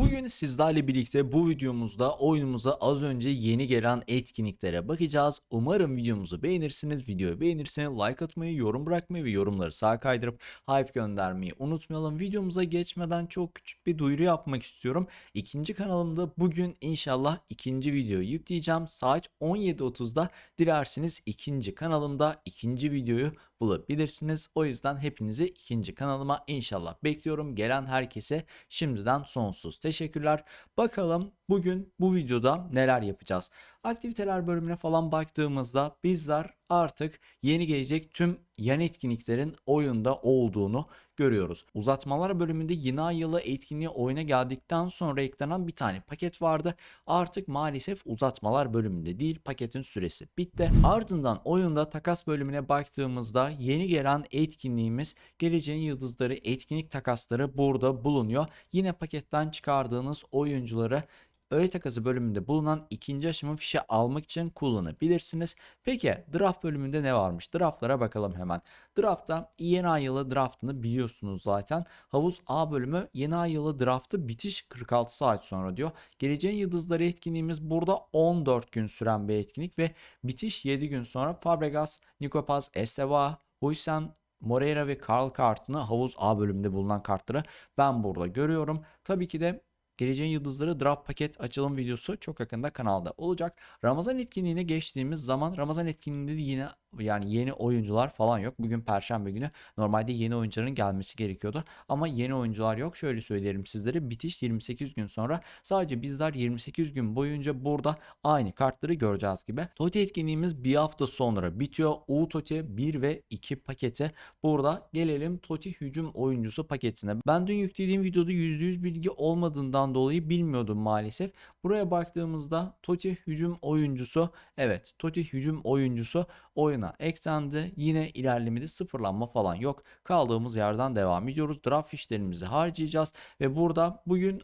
Bugün sizlerle birlikte bu videomuzda oyunumuza az önce yeni gelen etkinliklere bakacağız. Umarım videomuzu beğenirsiniz. Videoyu beğenirseniz like atmayı, yorum bırakmayı ve yorumları sağa kaydırıp hype göndermeyi unutmayalım. Videomuza geçmeden çok küçük bir duyuru yapmak istiyorum. İkinci kanalımda bugün inşallah ikinci videoyu yükleyeceğim. Saat 17.30'da dilerseniz ikinci kanalımda ikinci videoyu bulabilirsiniz. O yüzden hepinizi ikinci kanalıma inşallah bekliyorum. Gelen herkese şimdiden sonsuz teşekkürler. Bakalım bugün bu videoda neler yapacağız? Aktiviteler bölümüne falan baktığımızda bizler artık yeni gelecek tüm yan etkinliklerin oyunda olduğunu görüyoruz. Uzatmalar bölümünde yeni ay yılı etkinliği oyuna geldikten sonra eklenen bir tane paket vardı. Artık maalesef uzatmalar bölümünde değil paketin süresi bitti. Ardından oyunda takas bölümüne baktığımızda yeni gelen etkinliğimiz geleceğin yıldızları etkinlik takasları burada bulunuyor. Yine paketten çıkardığınız oyuncuları öğe takası bölümünde bulunan ikinci aşama fişe almak için kullanabilirsiniz. Peki draft bölümünde ne varmış? Draftlara bakalım hemen. Draftta yeni ay yılı draftını biliyorsunuz zaten. Havuz A bölümü yeni ay yılı draftı bitiş 46 saat sonra diyor. Geleceğin yıldızları etkinliğimiz burada 14 gün süren bir etkinlik ve bitiş 7 gün sonra Fabregas, Nikopaz, Esteva, Huysen, Moreira ve Karl kartını havuz A bölümünde bulunan kartları ben burada görüyorum. Tabii ki de Geleceğin Yıldızları Draft Paket açılım videosu çok yakında kanalda olacak. Ramazan etkinliğine geçtiğimiz zaman Ramazan etkinliğinde de yine yani yeni oyuncular falan yok. Bugün Perşembe günü normalde yeni oyuncuların gelmesi gerekiyordu. Ama yeni oyuncular yok. Şöyle söylerim sizlere bitiş 28 gün sonra sadece bizler 28 gün boyunca burada aynı kartları göreceğiz gibi. Toti etkinliğimiz bir hafta sonra bitiyor. U Toti 1 ve 2 paketi. Burada gelelim Toti hücum oyuncusu paketine. Ben dün yüklediğim videoda %100 bilgi olmadığından dolayı bilmiyordum maalesef. Buraya baktığımızda Toti hücum oyuncusu evet Toti hücum oyuncusu oyuna eklendi. Yine ilerlemede sıfırlanma falan yok. Kaldığımız yerden devam ediyoruz. Draft fişlerimizi harcayacağız ve burada bugün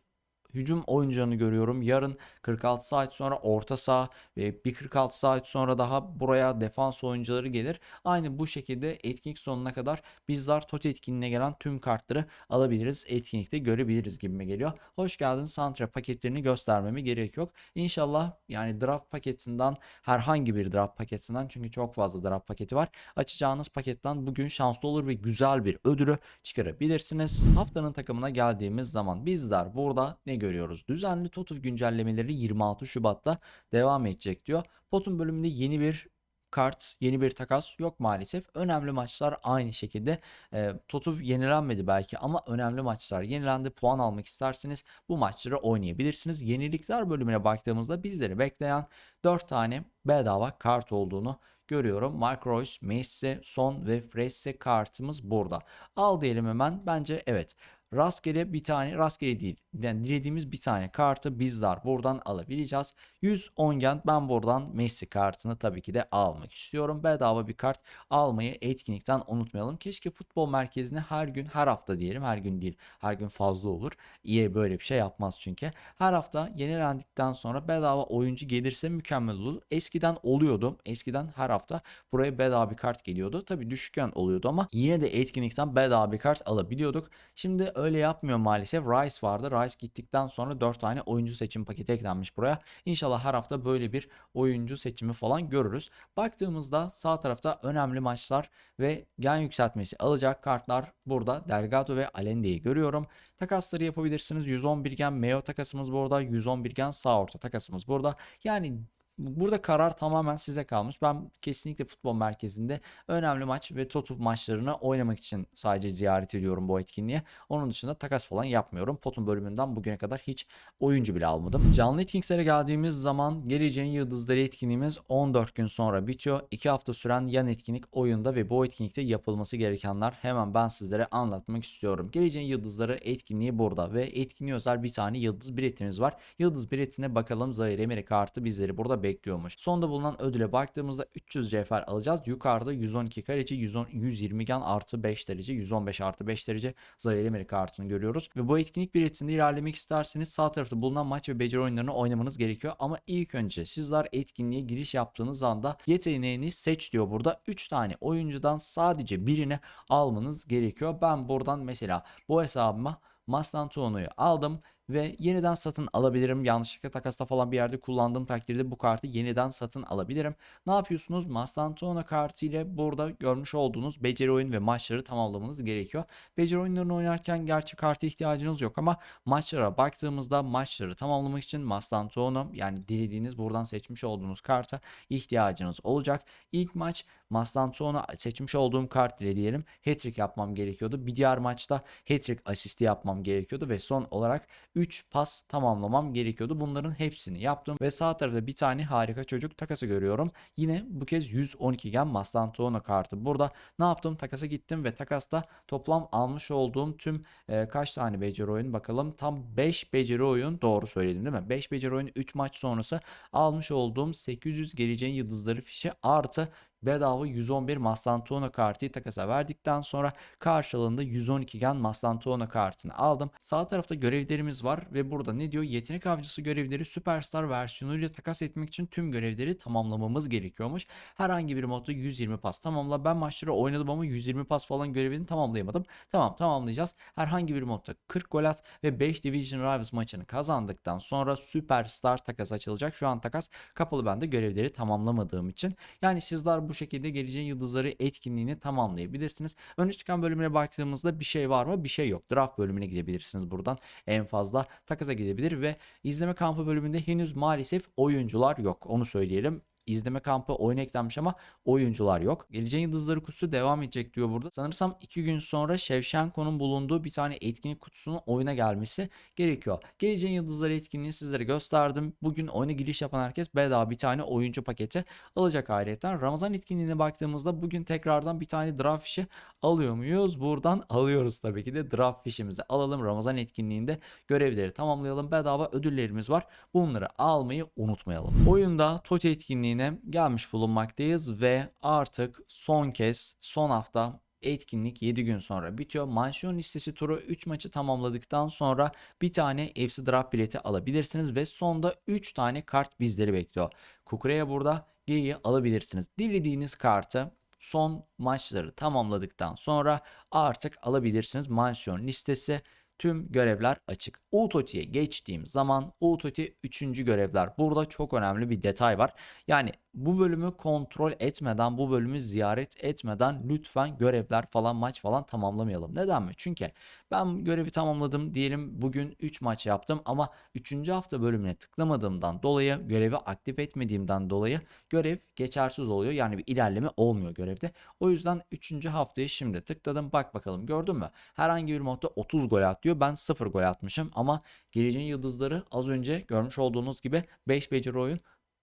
hücum oyuncularını görüyorum. Yarın 46 saat sonra orta saha ve bir 46 saat sonra daha buraya defans oyuncuları gelir. Aynı bu şekilde etkinlik sonuna kadar bizler TOT etkinliğine gelen tüm kartları alabiliriz. Etkinlikte görebiliriz gibime geliyor. Hoş geldin Santra paketlerini göstermeme gerek yok. İnşallah yani draft paketinden herhangi bir draft paketinden çünkü çok fazla draft paketi var. Açacağınız paketten bugün şanslı olur ve güzel bir ödülü çıkarabilirsiniz. Haftanın takımına geldiğimiz zaman bizler burada ne görüyoruz? Düzenli TOTU güncellemeleri 26 Şubat'ta devam edecek diyor. Potun bölümünde yeni bir kart, yeni bir takas yok maalesef. Önemli maçlar aynı şekilde. E, Totu yenilenmedi belki ama önemli maçlar yenilendi. Puan almak isterseniz bu maçları oynayabilirsiniz. Yenilikler bölümüne baktığımızda bizleri bekleyen 4 tane bedava kart olduğunu görüyorum. Mark Royce, Messi, Son ve Fresse kartımız burada. Al diyelim hemen. Bence evet. Rastgele bir tane, rastgele değil. Yani dilediğimiz bir tane kartı bizler buradan alabileceğiz. 110 gen ben buradan Messi kartını tabii ki de almak istiyorum. Bedava bir kart almayı etkinlikten unutmayalım. Keşke futbol merkezine her gün, her hafta diyelim. Her gün değil, her gün fazla olur. İyi böyle bir şey yapmaz çünkü. Her hafta yenilendikten sonra bedava oyuncu gelirse mükemmel olur. Eskiden oluyordu. Eskiden her hafta buraya bedava bir kart geliyordu. Tabii düşükken oluyordu ama yine de etkinlikten bedava bir kart alabiliyorduk. Şimdi öyle yapmıyor maalesef. Rice vardı. Rice gittikten sonra 4 tane oyuncu seçim paketi eklenmiş buraya. İnşallah her hafta böyle bir oyuncu seçimi falan görürüz. Baktığımızda sağ tarafta önemli maçlar ve gen yükseltmesi alacak kartlar burada. Delgado ve Alende'yi görüyorum. Takasları yapabilirsiniz. 111 gen Meo takasımız burada. 111 gen sağ orta takasımız burada. Yani Burada karar tamamen size kalmış. Ben kesinlikle futbol merkezinde önemli maç ve TOTU maçlarını oynamak için sadece ziyaret ediyorum bu etkinliğe. Onun dışında takas falan yapmıyorum. Potun bölümünden bugüne kadar hiç oyuncu bile almadım. Canlı etkinliklere geldiğimiz zaman geleceğin yıldızları etkinliğimiz 14 gün sonra bitiyor. 2 hafta süren yan etkinlik oyunda ve bu etkinlikte yapılması gerekenler hemen ben sizlere anlatmak istiyorum. Geleceğin yıldızları etkinliği burada ve etkinliğe özel bir tane yıldız biletimiz var. Yıldız biletine bakalım Zahir Emre kartı bizleri burada bekliyormuş. Sonda bulunan ödüle baktığımızda 300 cevher alacağız. Yukarıda 112 kaleci, 110, 120 gen artı 5 derece, 115 artı 5 derece Zahir Emre kartını görüyoruz. Ve bu etkinlik biletinde ilerlemek isterseniz sağ tarafta bulunan maç ve beceri oyunlarını oynamanız gerekiyor. Ama ilk önce sizler etkinliğe giriş yaptığınız anda yeteneğini seç diyor burada. 3 tane oyuncudan sadece birini almanız gerekiyor. Ben buradan mesela bu hesabıma Mastantuono'yu aldım ve yeniden satın alabilirim. Yanlışlıkla takasta falan bir yerde kullandığım takdirde bu kartı yeniden satın alabilirim. Ne yapıyorsunuz? Mastantona kartı ile burada görmüş olduğunuz beceri oyun ve maçları tamamlamanız gerekiyor. Beceri oyunlarını oynarken gerçi karta ihtiyacınız yok ama maçlara baktığımızda maçları tamamlamak için Mastantona yani dilediğiniz buradan seçmiş olduğunuz karta ihtiyacınız olacak. İlk maç Mastantona seçmiş olduğum kart ile diyelim hat-trick yapmam gerekiyordu. Bir diğer maçta hat-trick asisti yapmam gerekiyordu ve son olarak 3 pas tamamlamam gerekiyordu. Bunların hepsini yaptım ve sağ tarafta bir tane harika çocuk takası görüyorum. Yine bu kez 112 gen Mastantona kartı. Burada ne yaptım? Takasa gittim ve takasta toplam almış olduğum tüm e, kaç tane beceri oyun bakalım. Tam 5 beceri oyun doğru söyledim değil mi? 5 beceri oyun 3 maç sonrası almış olduğum 800 geleceğin yıldızları fişi artı bedava 111 Maslantona kartı takasa verdikten sonra karşılığında 112 gen Maslantona kartını aldım. Sağ tarafta görevlerimiz var ve burada ne diyor? Yetenek avcısı görevleri Superstar versiyonuyla takas etmek için tüm görevleri tamamlamamız gerekiyormuş. Herhangi bir modda 120 pas tamamla. Ben maçları oynadım ama 120 pas falan görevini tamamlayamadım. Tamam tamamlayacağız. Herhangi bir modda 40 gol at ve 5 Division Rivals maçını kazandıktan sonra Superstar takas açılacak. Şu an takas kapalı bende görevleri tamamlamadığım için. Yani sizler bu şekilde geleceğin yıldızları etkinliğini tamamlayabilirsiniz. Öne çıkan bölümüne baktığımızda bir şey var mı? Bir şey yok. Draft bölümüne gidebilirsiniz buradan. En fazla takasa gidebilir ve izleme kampı bölümünde henüz maalesef oyuncular yok. Onu söyleyelim izleme kampı oyun eklenmiş ama oyuncular yok. Geleceğin Yıldızları kutusu devam edecek diyor burada. Sanırsam 2 gün sonra Shevchenko'nun bulunduğu bir tane etkinlik kutusunun oyuna gelmesi gerekiyor. Geleceğin Yıldızları etkinliğini sizlere gösterdim. Bugün oyuna giriş yapan herkes bedava bir tane oyuncu paketi alacak ayrıca. Ramazan etkinliğine baktığımızda bugün tekrardan bir tane draft fişi alıyor muyuz? Buradan alıyoruz tabii ki de draft fişimizi alalım. Ramazan etkinliğinde görevleri tamamlayalım. Bedava ödüllerimiz var. Bunları almayı unutmayalım. Oyunda TOTI etkinliğine gelmiş bulunmaktayız ve artık son kez son hafta etkinlik 7 gün sonra bitiyor. Mansiyon listesi turu 3 maçı tamamladıktan sonra bir tane FC Draft bileti alabilirsiniz ve sonda 3 tane kart bizleri bekliyor. Kukure'ye burada G'yi alabilirsiniz. Dilediğiniz kartı son maçları tamamladıktan sonra artık alabilirsiniz. Mansiyon listesi tüm görevler açık. Utoti'ye geçtiğim zaman Utoti 3. görevler. Burada çok önemli bir detay var. Yani bu bölümü kontrol etmeden, bu bölümü ziyaret etmeden lütfen görevler falan maç falan tamamlamayalım. Neden mi? Çünkü ben görevi tamamladım diyelim bugün 3 maç yaptım ama 3. hafta bölümüne tıklamadığımdan dolayı görevi aktif etmediğimden dolayı görev geçersiz oluyor. Yani bir ilerleme olmuyor görevde. O yüzden 3. haftayı şimdi tıkladım. Bak bakalım gördün mü? Herhangi bir modda 30 gol atıyor. Ben 0 gol atmışım ama geleceğin yıldızları az önce görmüş olduğunuz gibi 5 beceri oyun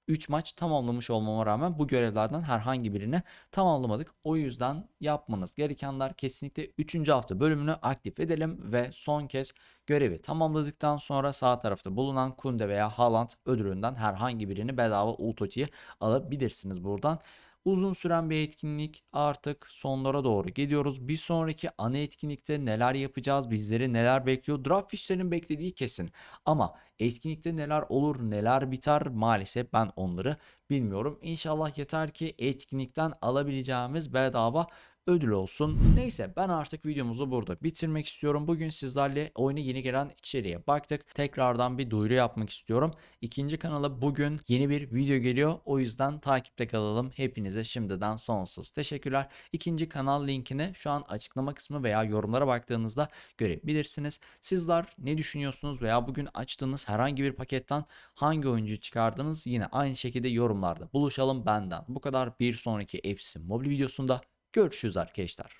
3 maç tamamlamış olmama rağmen bu görevlerden herhangi birini tamamlamadık. O yüzden yapmanız gerekenler kesinlikle 3. hafta bölümünü aktif edelim ve son kez görevi tamamladıktan sonra sağ tarafta bulunan Kunde veya Haaland ödülünden herhangi birini bedava Ultoti'ye alabilirsiniz buradan. Uzun süren bir etkinlik artık sonlara doğru geliyoruz. Bir sonraki ana etkinlikte neler yapacağız, bizleri neler bekliyor? Draft fişlerinin beklediği kesin. Ama etkinlikte neler olur, neler biter maalesef ben onları bilmiyorum. İnşallah yeter ki etkinlikten alabileceğimiz bedava ödül olsun. Neyse ben artık videomuzu burada bitirmek istiyorum. Bugün sizlerle oyuna yeni gelen içeriğe baktık. Tekrardan bir duyuru yapmak istiyorum. İkinci kanala bugün yeni bir video geliyor. O yüzden takipte kalalım. Hepinize şimdiden sonsuz teşekkürler. İkinci kanal linkini şu an açıklama kısmı veya yorumlara baktığınızda görebilirsiniz. Sizler ne düşünüyorsunuz veya bugün açtığınız herhangi bir paketten hangi oyuncuyu çıkardınız? Yine aynı şekilde yorumlarda buluşalım benden. Bu kadar bir sonraki FC mobil videosunda Görüşürüz arkadaşlar.